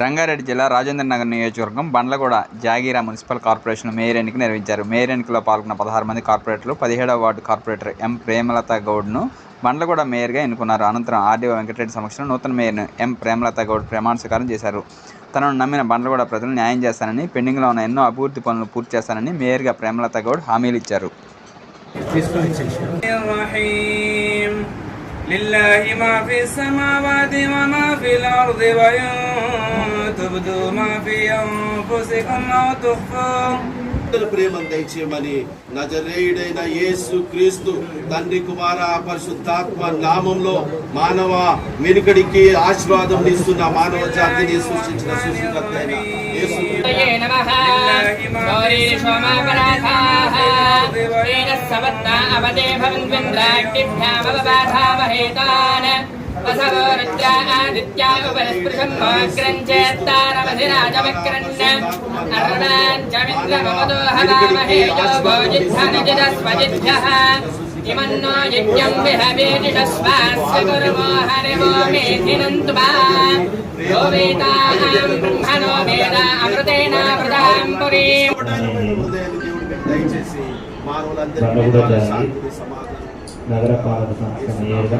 రంగారెడ్డి జిల్లా రాజేంద్ర నగర్ నియోజకవర్గం Bandlaguda Jagir municipal corporation mayor ఎన్నిక నిర్వహించారు మేయర్ ఎన్నికలో పాల్గొన్న పదహారు మంది కార్పొరేటర్లు పదిహేడవ వార్డు కార్పొరేటర్ ఎం ప్రేమలత గౌడ్ను బండ్లగూడ మేయర్గా ఎన్నుకున్నారు అనంతరం ఆర్డీఓ వెంకటరెడ్డి సమక్షంలో నూతన మేయర్ను ఎం ప్రేమలత గౌడ్ ప్రమాణ స్వీకారం చేశారు తనను నమ్మిన బండ్లగూడ ప్రజలు న్యాయం చేస్తానని పెండింగ్లో ఉన్న ఎన్నో అభివృద్ధి పనులు పూర్తి చేస్తానని మేయర్గా ప్రేమలత గౌడ్ హామీలు ఇచ్చారు తీసుకొని ఇచ్చేసారు الرحيم لله ما في السماوات وما في الأرض وإن تبدوا ما في أنفسكم أو تخفوه అందరి ప్రేమను దయచేయమని నజరేయుడైన యేసు క్రీస్తు తండ్రి కుమార పరిశుద్ధాత్మ నామంలో మానవ మినికడికి ఆశీర్వాదం ఇస్తున్న మానవ జాతిని సృష్టించిన సృష్టికర్త అయిన ఇమన్నో యజ్ఞం విహవేదిషస్వాస్య గురువో హరివో మేధినంతు మా యో వేదానాం బ్రహ్మణో వేద అమృతేన అమృతాం పురీం దయచేసి మానవులందరికీ శాంతి నగరపాలక సంస్థ మేయర్గా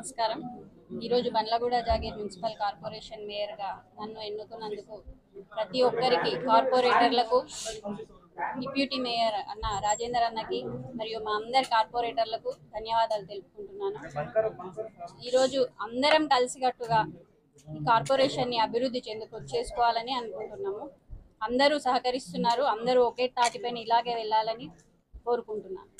నమస్కారం. ఈరోజు బండ్లగూడ జాగీర్ మున్సిపల్ కార్పొరేషన్ మేయర్గా నన్ను ఎన్నుకున్నందుకు ప్రతి ఒక్కరికి కార్పొరేటర్లకు డిప్యూటీ మేయర్ అన్న రాజేందర్ అన్నకి మరియు మా అందరి కార్పొరేటర్లకు ధన్యవాదాలు తెలుపుకుంటున్నాను. ఈరోజు అందరం కలిసికట్టుగా ఈ కార్పొరేషన్ని అభివృద్ధి చెందుకు చేసుకోవాలని అనుకుంటున్నాము. అందరూ సహకరిస్తున్నారు అందరూ ఒకే తాటిపైన ఇలాగే వెళ్ళాలని కోరుకుంటున్నాను.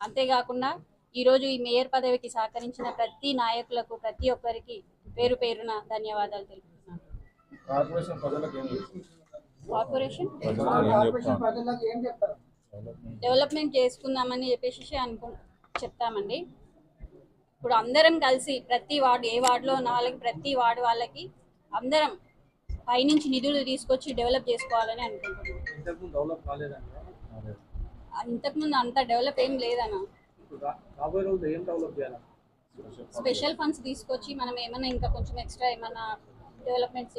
అంతేకాకుండా ఈరోజు ఈ మేయర్ పదవికి సహకరించిన ప్రతి నాయకులకు ప్రతి ఒక్కరికి పేరు పేరున ధన్యవాదాలు తెలుపుతున్నాను. కార్పొరేషన్ డెవలప్మెంట్ చేసుకుందామని చెప్పేసి అనుకు చెప్తామండి. ఇప్పుడు అందరం కలిసి ప్రతి వార్డు ఏ వార్డులో ఉన్న వాళ్ళకి ప్రతి వార్డు వాళ్ళకి అందరం పైనుంచి నిధులు తీసుకొచ్చి డెవలప్ చేసుకోవాలని అనుకుంటున్నాం. ఇంతకుముందు అంత డెవలప్ ఏం లేదన్న. రాబోయే రోజుల్లో ఏం డెవలప్ చేయాలి? స్పెషల్ ఫండ్స్ తీసుకొచ్చి మనం ఏమైనా ఇంకా కొంచెం ఎక్స్ట్రా ఏమైనా డెవలప్మెంట్